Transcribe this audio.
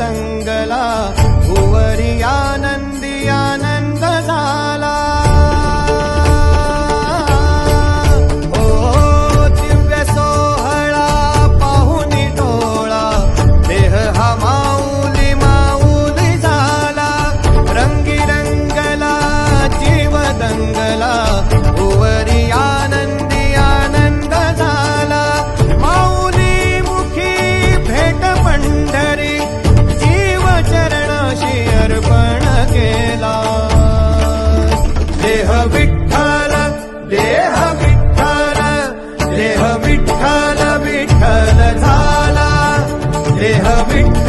दंगला ದೇಹ ಬಿಟ್ಟ